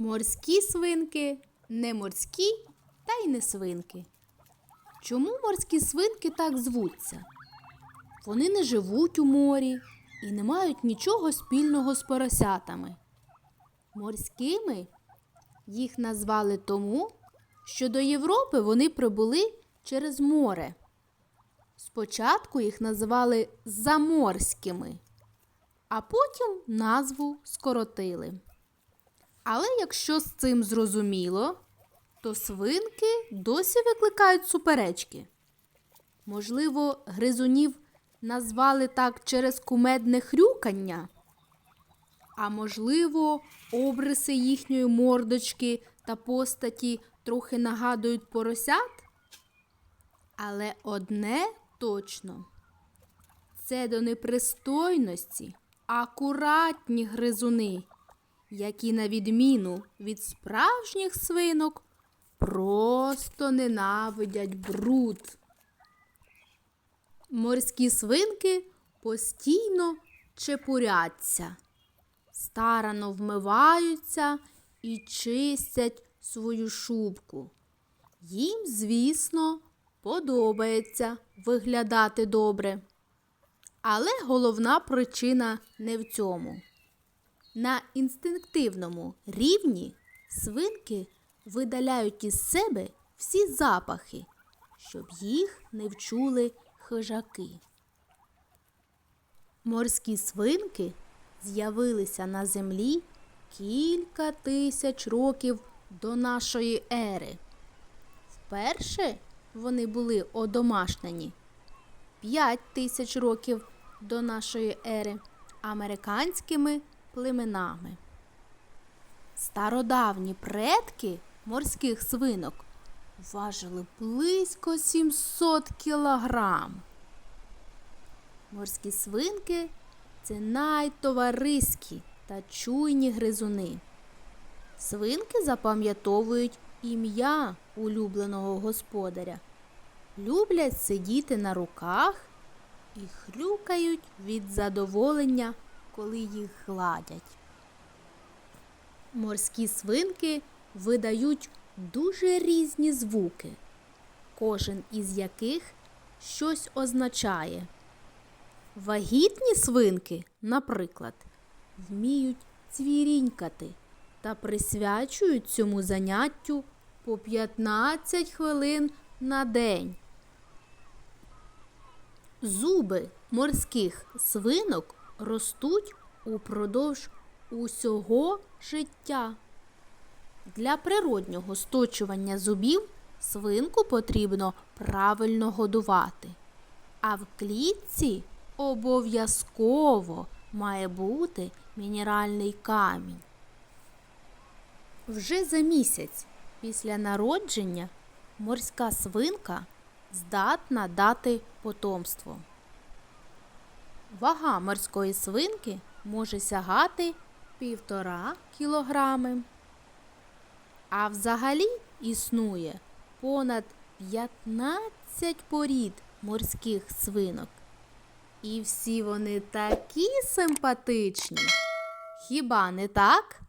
Морські свинки не морські та й не свинки. Чому морські свинки так звуться? Вони не живуть у морі і не мають нічого спільного з поросятами. Морськими їх назвали тому, що до Європи вони прибули через море. Спочатку їх називали заморськими, а потім назву скоротили. Але якщо з цим зрозуміло, то свинки досі викликають суперечки. Можливо, гризунів назвали так через кумедне хрюкання, а можливо, обриси їхньої мордочки та постаті трохи нагадують поросят. Але одне точно це до непристойності акуратні гризуни, які, на відміну від справжніх свинок, просто ненавидять бруд. Морські свинки постійно чепуряться, старано вмиваються і чистять свою шубку. Їм, звісно, подобається виглядати добре. Але головна причина не в цьому. На інстинктивному рівні свинки видаляють із себе всі запахи, щоб їх не вчули хижаки. Морські свинки з'явилися на землі кілька тисяч років до нашої ери. Вперше вони були одомашнені 5 тисяч років до нашої ери американськими племенами. Стародавні предки морських свинок важили близько 700 кілограм. Морські свинки це найтовариські та чуйні гризуни. Свинки запам'ятовують ім'я улюбленого господаря, люблять сидіти на руках і хрюкають від задоволення, коли їх гладять. Морські свинки видають дуже різні звуки, кожен із яких щось означає. Вагітні свинки, наприклад, вміють цвірінькати та присвячують цьому заняттю по 15 хвилин на день. Зуби морських свинок ростуть упродовж усього життя. Для природнього сточування зубів свинку потрібно правильно годувати. А в клітці обов'язково має бути мінеральний камінь. Вже за місяць після народження морська свинка здатна дати потомство. Вага морської свинки може сягати півтора кілограми. А взагалі існує понад 15 порід морських свинок. І всі вони такі симпатичні. Хіба не так?